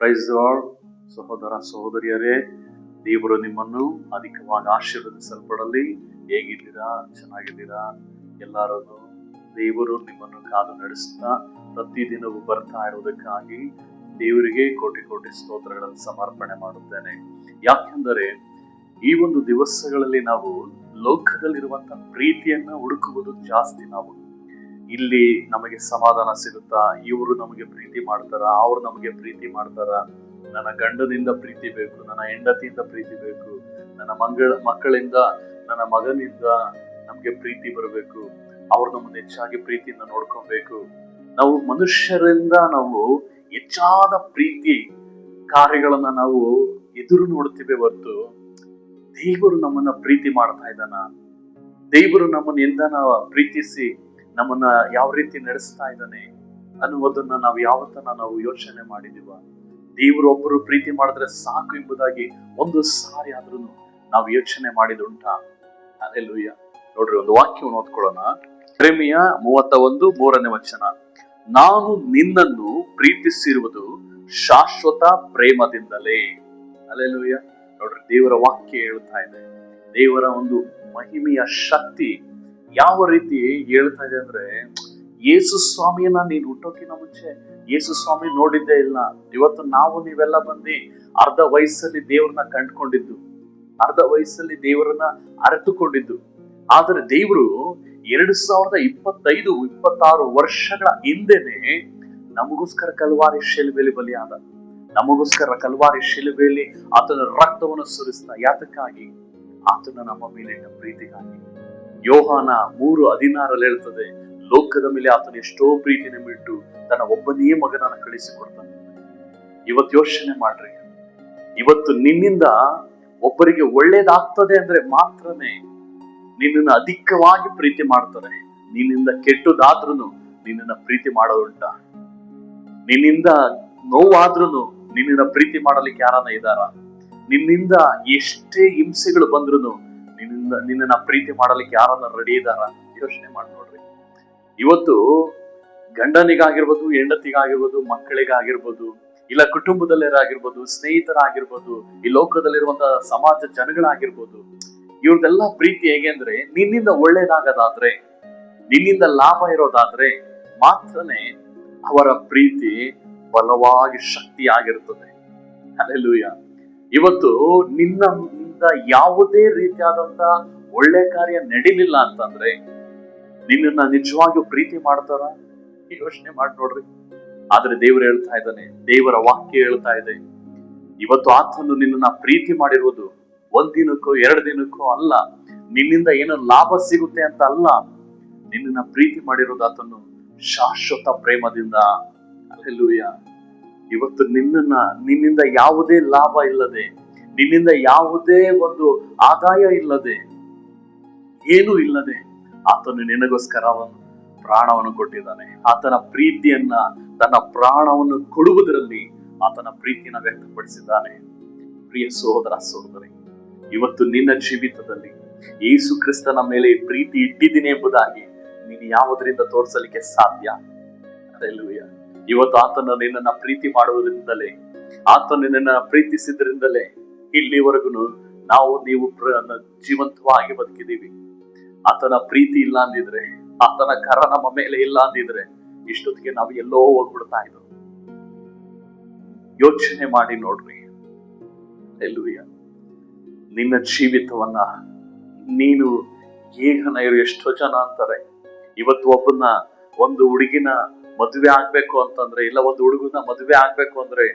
Price ಸಹೋದರ, ಸಹೋದರಿಯರೇ, ದೇವರು ನಿಮ್ಮನ್ನು ಅಧಿಕವಾಗಿ ಆಶೀರ್ವದಿಸಲ್ಪಡಲಿ. ಹೇಗಿದ್ದೀರಾ? ಚೆನ್ನಾಗಿದ್ದೀರಾ? ಎಲ್ಲರನ್ನು ದೇವರು ನಿಮ್ಮನ್ನು ಕಾದು ನಡೆಸ್ತಾ ಪ್ರತಿದಿನವೂ ಬರ್ತಾ ಇರುವುದಕ್ಕಾಗಿ ದೇವರಿಗೆ ಕೋಟಿ ಕೋಟಿ ಸ್ತೋತ್ರಗಳನ್ನು ಸಮರ್ಪಣೆ ಮಾಡುತ್ತೇನೆ. ಯಾಕೆಂದರೆ ಈ ಒಂದು ದಿವಸಗಳಲ್ಲಿ ನಾವು ಲೋಕದಲ್ಲಿರುವಂತಹ ಪ್ರೀತಿಯನ್ನ ಹುಡುಕುವುದು ಜಾಸ್ತಿ ನಾವು. ಇಲ್ಲಿ ನಮಗೆ ಸಮಾಧಾನ ಸಿಗುತ್ತಾ? ಇವರು ನಮಗೆ ಪ್ರೀತಿ ಮಾಡ್ತಾರ? ಅವ್ರು ನಮಗೆ ಪ್ರೀತಿ ಮಾಡ್ತಾರ? ನನ್ನ ಗಂಡನಿಂದ ಪ್ರೀತಿ ಬೇಕು, ನನ್ನ ಹೆಂಡತಿಯಿಂದ ಪ್ರೀತಿ ಬೇಕು, ನನ್ನ ಮಂಗಳ, ಮಕ್ಕಳಿಂದ, ನನ್ನ ಮಗನಿಂದ ನಮಗೆ ಪ್ರೀತಿ ಬರಬೇಕು, ಅವ್ರು ನಮ್ಮನ್ನು ಹೆಚ್ಚಾಗಿ ಪ್ರೀತಿಯಿಂದ ನೋಡ್ಕೊಬೇಕು. ನಾವು ಮನುಷ್ಯರಿಂದ ನಾವು ಹೆಚ್ಚಾದ ಪ್ರೀತಿ ಕಾರ್ಯಗಳನ್ನ ನಾವು ಎದುರು ನೋಡ್ತೀವಿ ಹೊರತು ದೇವರು ನಮ್ಮನ್ನ ಪ್ರೀತಿ ಮಾಡ್ತಾ ಇದ್ದಾನ. ದೇವರು ನಮ್ಮನ್ನ ನಾವು ಪ್ರೀತಿಸಿ ನಮ್ಮನ್ನ ಯಾವ ರೀತಿ ನಡೆಸ್ತಾ ಇದ್ದಾನೆ ಅನ್ನುವುದನ್ನ ನಾವು ಯಾವತ್ತನ ನಾವು ಯೋಚನೆ ಮಾಡಿದೀವ? ದೇವರು ಒಬ್ಬರು ಪ್ರೀತಿ ಮಾಡಿದ್ರೆ ಸಾಕು ಎಂಬುದಾಗಿ ಒಂದು ಸಾರಿ ಆದ್ರೂ ನಾವು ಯೋಚನೆ ಮಾಡಿದುಂಟಾ ಅದೆಲ್ಲೂಯ್ಯ ನೋಡ್ರಿ, ಒಂದು ವಾಕ್ಯವನ್ನು ಓದ್ಕೊಳ್ಳೋಣ. ಪ್ರೇಮಿಯ ಮೂವತ್ತ ಒಂದು ಮೂರನೇ ವಚನ. ನಾನು ನಿನ್ನನ್ನು ಪ್ರೀತಿಸಿರುವುದು ಶಾಶ್ವತ ಪ್ರೇಮದಿಂದಲೇ. ಅಲ್ಲೆಲ್ಲೂಯ್ಯ ನೋಡ್ರಿ, ದೇವರ ವಾಕ್ಯ ಹೇಳ್ತಾ ಇದೆ. ದೇವರ ಒಂದು ಮಹಿಮೆಯ ಶಕ್ತಿ ಯಾವ ರೀತಿ ಹೇಳ್ತಾ ಇದೆ ಅಂದ್ರೆ, ಯೇಸು ಸ್ವಾಮಿಯನ್ನ ನೀನು ಹುಟ್ಟೋಕಿನ ಮುಂಚೆ, ಯೇಸು ಸ್ವಾಮಿ ನೋಡಿದ್ದೇ ಇಲ್ಲ. ಇವತ್ತು ನಾವು ನೀವೆಲ್ಲ ಬಂದು ಅರ್ಧ ವಯಸ್ಸಲ್ಲಿ ದೇವ್ರನ್ನ ಕಂಡ್ಕೊಂಡಿದ್ದು, ಅರ್ಧ ವಯಸ್ಸಲ್ಲಿ ದೇವರನ್ನ ಅರಿತುಕೊಂಡಿದ್ದು. ಆದರೆ ದೇವರು ಎರಡು ಸಾವಿರದ ಇಪ್ಪತ್ತೈದು, ಇಪ್ಪತ್ತಾರು ವರ್ಷಗಳ ಹಿಂದೆನೆ ನಮಗೋಸ್ಕರ ಕಲ್ವಾರಿ ಶಿಲುಬೆಲಿ ಬಲಿಯಾದ. ನಮಗೋಸ್ಕರ ಕಲ್ವಾರಿ ಶಿಲುಬೆಯಲ್ಲಿ ಆತನ ರಕ್ತವನ್ನು ಸುರಿಸ್ತಾ ಯಾತಕ್ಕಾಗಿ? ಆತನ ನಮ್ಮ ಮೇಲಿನ ಪ್ರೀತಿಗಾಗಿ. ಯೋಹಾನ ಮೂರು ಹದಿನಾರಲ್ಲಿ ಹೇಳ್ತದೆ, ಲೋಕದ ಮೇಲೆ ಆತನು ಎಷ್ಟೋ ಪ್ರೀತಿನ ಬಿಟ್ಟು ತನ್ನ ಒಬ್ಬನೇ ಮಗನನ್ನ ಕಳಿಸಿಕೊಡ್ತಾನೆ. ಇವತ್ತು ಯೋಚನೆ ಮಾಡ್ರಿ. ಇವತ್ತು ನಿನ್ನಿಂದ ಒಬ್ಬರಿಗೆ ಒಳ್ಳೇದಾಗ್ತದೆ ಅಂದ್ರೆ ಮಾತ್ರನೇ ನಿನ್ನನ್ನು ಅಧಿಕವಾಗಿ ಪ್ರೀತಿ ಮಾಡ್ತಾರೆ ನಿನ್ನಿಂದ ಕೆಟ್ಟದಾದ್ರೂ ನಿನ್ನನ್ನ ಪ್ರೀತಿ ಮಾಡೋದುಂಟ. ನಿನ್ನಿಂದ ನೋವಾದ್ರೂ ನಿನ್ನನ್ನ ಪ್ರೀತಿ ಮಾಡಲಿಕ್ಕೆ ಯಾರನ್ನ ಇದ್ದಾರ? ನಿನ್ನಿಂದ ಎಷ್ಟೇ ಹಿಂಸೆಗಳು ಬಂದ್ರು ನಿನ್ನಿಂದ ನಿನ್ನನ್ನ ಪ್ರೀತಿ ಮಾಡಲಿಕ್ಕೆ ಯಾರನ್ನ ರೆಡಿ ಇದ್ದಾರ ಯೋಚನೆ ಮಾಡಿ ನೋಡ್ರಿ. ಇವತ್ತು ಗಂಡನಿಗಾಗಿರ್ಬೋದು, ಹೆಂಡತಿಗಾಗಿರ್ಬೋದು, ಮಕ್ಕಳಿಗಾಗಿರ್ಬೋದು, ಇಲ್ಲ ಕುಟುಂಬದಲ್ಲಿರಾಗಿರ್ಬೋದು ಸ್ನೇಹಿತರಾಗಿರ್ಬೋದು, ಈ ಲೋಕದಲ್ಲಿರುವಂತಹ ಸಮಾಜ ಜನಗಳಾಗಿರ್ಬೋದು ಇವ್ರದೆಲ್ಲ ಪ್ರೀತಿ ಹೇಗೆ ಅಂದ್ರೆ ನಿನ್ನಿಂದ ಒಳ್ಳೇದಾಗದಾದ್ರೆ, ನಿನ್ನಿಂದ ಲಾಭ ಇರೋದಾದ್ರೆ ಮಾತ್ರನೇ ಅವರ ಪ್ರೀತಿ ಬಲವಾಗಿ ಶಕ್ತಿಯಾಗಿರ್ತದೆ. ಅಲ್ಲೆಲ್ಲೂಯ್ಯ ಇವತ್ತು ಯಾವುದೇ ರೀತಿಯಾದಂತ ಒಳ್ಳೆ ಕಾರ್ಯ ನಡೀಲಿಲ್ಲ ಅಂತಂದ್ರೆ ನಿನ್ನನ್ನ ನಿಜವಾಗಿಯೂ ಪ್ರೀತಿ ಮಾಡ್ತಾರ? ಯೋಚನೆ ಮಾಡಿ ನೋಡ್ರಿ. ಆದ್ರೆ ದೇವರು ಹೇಳ್ತಾ ಇದ್ದಾನೆ, ದೇವರ ವಾಕ್ಯ ಹೇಳ್ತಾ ಇದೆ. ಇವತ್ತು ಆತನು ನಿನ್ನನ್ನ ಪ್ರೀತಿ ಮಾಡಿರುವುದು ಒಂದ್ ದಿನಕ್ಕೋ ಎರಡು ದಿನಕ್ಕೋ ಅಲ್ಲ, ನಿನ್ನಿಂದ ಏನೋ ಲಾಭ ಸಿಗುತ್ತೆ ಅಂತ ಅಲ್ಲ, ನಿನ್ನನ್ನ ಪ್ರೀತಿ ಮಾಡಿರೋದು ಆತನು ಶಾಶ್ವತ ಪ್ರೇಮದಿಂದ. ಅಲ್ಲೆಲ್ಲೂಯ್ಯ ಇವತ್ತು ನಿನ್ನನ್ನ, ನಿನ್ನಿಂದ ಯಾವುದೇ ಲಾಭ ಇಲ್ಲದೆ ನಿನ್ನಿಂದ ಯಾವುದೇ ಒಂದು ಆದಾಯ ಇಲ್ಲದೆ, ಏನೂ ಇಲ್ಲದೆ ಆತನು ನಿನಗೋಸ್ಕರ ಅವನು ಪ್ರಾಣವನ್ನು ಕೊಟ್ಟಿದ್ದಾನೆ. ಆತನ ಪ್ರೀತಿಯನ್ನ, ತನ್ನ ಪ್ರಾಣವನ್ನು ಕೊಡುವುದರಲ್ಲಿ ಆತನ ಪ್ರೀತಿಯನ್ನ ವ್ಯಕ್ತಪಡಿಸಿದ್ದಾನೆ. ಪ್ರಿಯ ಸಹೋದರ ಸಹೋದರಿ, ಇವತ್ತು ನಿನ್ನ ಜೀವಿತದಲ್ಲಿ ಯೇಸು ಕ್ರಿಸ್ತನ ಮೇಲೆ ಪ್ರೀತಿ ಇಟ್ಟಿದ್ದೀನಿ ಎಂಬುದಾಗಿ ನೀನು ಯಾವುದರಿಂದ ತೋರಿಸಲಿಕ್ಕೆ ಸಾಧ್ಯ? ಇವತ್ತು ಆತನ ನಿನ್ನನ್ನ ಪ್ರೀತಿ ಮಾಡುವುದರಿಂದಲೇ, ಆತನು ನಿನ್ನನ್ನ ಪ್ರೀತಿಸಿದ್ರಿಂದಲೇ ಇಲ್ಲಿವರೆಗೂ ನಾವು ನೀವು ಜೀವಂತವಾಗಿ ಬದುಕಿದೀವಿ ಆತನ ಪ್ರೀತಿ ಇಲ್ಲ ಅಂದಿದ್ರೆ, ಆತನ ಕರ ನಮ್ಮ ಮೇಲೆ ಇಲ್ಲ ಅಂದಿದ್ರೆ ಇಷ್ಟೊತ್ತಿಗೆ ನಾವು ಎಲ್ಲೋ ಹೋಗ್ಬಿಡ್ತಾ ಇದ್ರು ಯೋಚನೆ ಮಾಡಿ ನೋಡ್ರಿ. ಎಲ್ಲುಯ್ಯ ನಿನ್ನ ಜೀವಿತವನ್ನ ನೀನು ಈಗ ಎಷ್ಟೋ ಜನ ಅಂತಾರೆ. ಇವತ್ತು ಒಬ್ಬನ ಒಂದು ಹುಡುಗಿನ ಮದುವೆ ಆಗ್ಬೇಕು ಅಂತಂದ್ರೆ, ಇಲ್ಲ ಒಂದು ಹುಡುಗನ ಮದುವೆ ಆಗ್ಬೇಕು ಅಂದ್ರೆ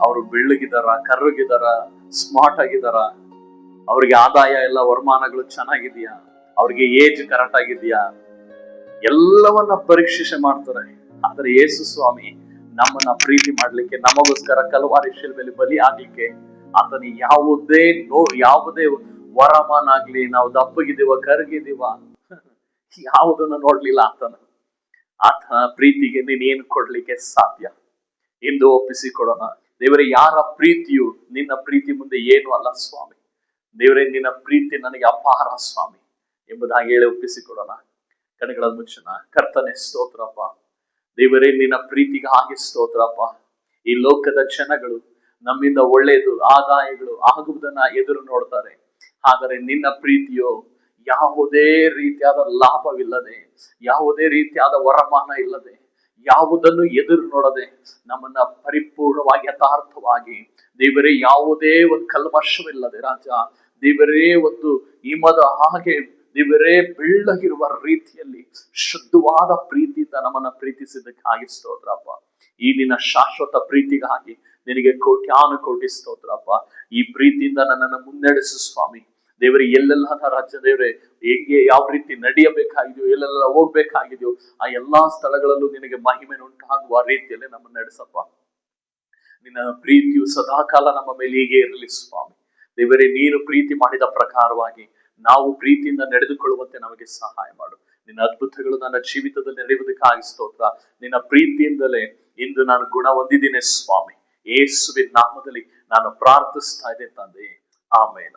ಅವರು ಬೆಳ್ಳಗಿದಾರ, ಕರ್ರಗಿದಾರ ಸ್ಮಾರ್ಟ್ ಆಗಿದಾರ, ಅವ್ರಿಗೆ ಆದಾಯ ಎಲ್ಲ, ವರಮಾನಗಳು ಚೆನ್ನಾಗಿದ್ಯಾ, ಅವ್ರಿಗೆ ಏಜ್ ಕರೆಕ್ಟ್ ಆಗಿದ್ಯಾ, ಎಲ್ಲವನ್ನ ಪರೀಕ್ಷೆ ಮಾಡ್ತಾರೆ. ಆದ್ರೆ ಯೇಸು ಸ್ವಾಮಿ ನಮ್ಮನ್ನ ಪ್ರೀತಿ ಮಾಡ್ಲಿಕ್ಕೆ, ನಮಗೋಸ್ಕರ ಕಲವಾರಿ ಶಿಲ್ಬೆಲಿ ಬಲಿ ಆಗ್ಲಿಕ್ಕೆ ಆತನ ಯಾವುದೇ ನೋ, ಯಾವುದೇ ವರಮಾನ ಆಗ್ಲಿ, ನಾವು ದಪ್ಪಗಿದೀವ ಕರಗಿದೀವ ಯಾವುದನ್ನ ನೋಡ್ಲಿಲ್ಲ ಆತನ. ಆತನ ಪ್ರೀತಿಗೆ ನೀನೇನು ಕೊಡ್ಲಿಕ್ಕೆ ಸಾಧ್ಯ? ಎಂದು ಒಪ್ಪಿಸಿಕೊಡೋಣ ದೇವರೇ, ಯಾರ ಪ್ರೀತಿಯು ನಿನ್ನ ಪ್ರೀತಿ ಮುಂದೆ ಏನು ಅಲ್ಲ ಸ್ವಾಮಿ. ದೇವರೇ, ನಿನ್ನ ಪ್ರೀತಿ ನನಗೆ ಅಪಾರ ಸ್ವಾಮಿ ಎಂಬುದಾಗಿ ಹೇಳಿ ಒಪ್ಪಿಸಿಕೊಡೋಣ ಕಣಗಳ ಮುಚ್ಚನ ಕರ್ತನೆ, ಸ್ತೋತ್ರಪ್ಪ. ದೇವರೇ, ನಿನ್ನ ಪ್ರೀತಿಗೆ ಹಾಗೆ ಸ್ತೋತ್ರಪ್ಪ. ಈ ಲೋಕದ ಜನಗಳು ನಮ್ಮಿಂದ ಒಳ್ಳೆಯದು, ಆದಾಯಗಳು ಆಗುವುದನ್ನ ಎದುರು ನೋಡ್ತಾರೆ. ಆದರೆ ನಿನ್ನ ಪ್ರೀತಿಯೋ ಯಾವುದೇ ರೀತಿಯಾದ ಲಾಭವಿಲ್ಲದೆ, ಯಾವುದೇ ರೀತಿಯಾದ ವರಮಾನ ಇಲ್ಲದೆ, ಯಾವುದನ್ನು ಎದುರು ನೋಡದೆ ನಮ್ಮನ್ನ ಪರಿಪೂರ್ಣವಾಗಿ ಯಥಾರ್ಥವಾಗಿ ದೇವರೇ ಯಾವುದೇ ಒಂದು ಕಲ್ಮಶವಿಲ್ಲದೆ ರಾಜ, ದೇವರೇ ಒಂದು ಹಿಮದ ಹಾಗೆ, ದೇವರೇ ಬೆಳ್ಳಗಿರುವ ರೀತಿಯಲ್ಲಿ ಶುದ್ಧವಾದ ಪ್ರೀತಿಯಿಂದ ನಮ್ಮನ್ನ ಪ್ರೀತಿಸಿದ್ದಕ್ಕಾಗಿ ಸ್ತೋತ್ರಪ್ಪ. ಈ ನಿನ್ನ ಶಾಶ್ವತ ಪ್ರೀತಿಗಾಗಿ ನಿನಗೆ ಕೋಟ್ಯಾನು ಕೋಟಿ ಸ್ತೋತ್ರಪ್ಪ. ಈ ಪ್ರೀತಿಯಿಂದ ನನ್ನನ್ನು ಮುನ್ನಡೆಸು ಸ್ವಾಮಿ. ದೇವರೇ, ಎಲ್ಲೆಲ್ಲ ರಾಜ್ಯ ದೇವರೇ, ಹೇಗೆ ಯಾವ ರೀತಿ ನಡೆಯಬೇಕಾಗಿದೆಯೋ, ಎಲ್ಲೆಲ್ಲ ಹೋಗ್ಬೇಕಾಗಿದೆಯೋ, ಆ ಎಲ್ಲಾ ಸ್ಥಳಗಳಲ್ಲೂ ನಿನಗೆ ಮಹಿಮೆ ಉಂಟಾಗುವ ರೀತಿಯಲ್ಲಿ ನಮ್ಮನ್ನು ನಡೆಸಪ್ಪ. ನಿನ್ನ ಪ್ರೀತಿಯು ಸದಾಕಾಲ ನಮ್ಮ ಮೇಲೆ ಹೀಗೆ ಇರಲಿ ಸ್ವಾಮಿ. ದೇವರೇ, ನೀನು ಪ್ರೀತಿ ಮಾಡಿದ ಪ್ರಕಾರವಾಗಿ ನಾವು ಪ್ರೀತಿಯಿಂದ ನಡೆದುಕೊಳ್ಳುವಂತೆ ನಮಗೆ ಸಹಾಯ ಮಾಡು. ನಿನ್ನ ಅದ್ಭುತಗಳು ನನ್ನ ಜೀವಿತದಲ್ಲಿ ನಡೆಯುವುದಕ್ಕಾಗಿ ಸ್ತೋತ್ರ. ನಿನ್ನ ಪ್ರೀತಿಯಿಂದಲೇ ಇಂದು ನಾನು ಗುಣ ಹೊಂದಿದ್ದೀನಿ ಸ್ವಾಮಿ. ಯೇಸುವಿನ ನಾಮದಲ್ಲಿ ನಾನು ಪ್ರಾರ್ಥಿಸ್ತಾ ಇದ್ದೆ ತಂದೆ. ಆಮೇಲೆ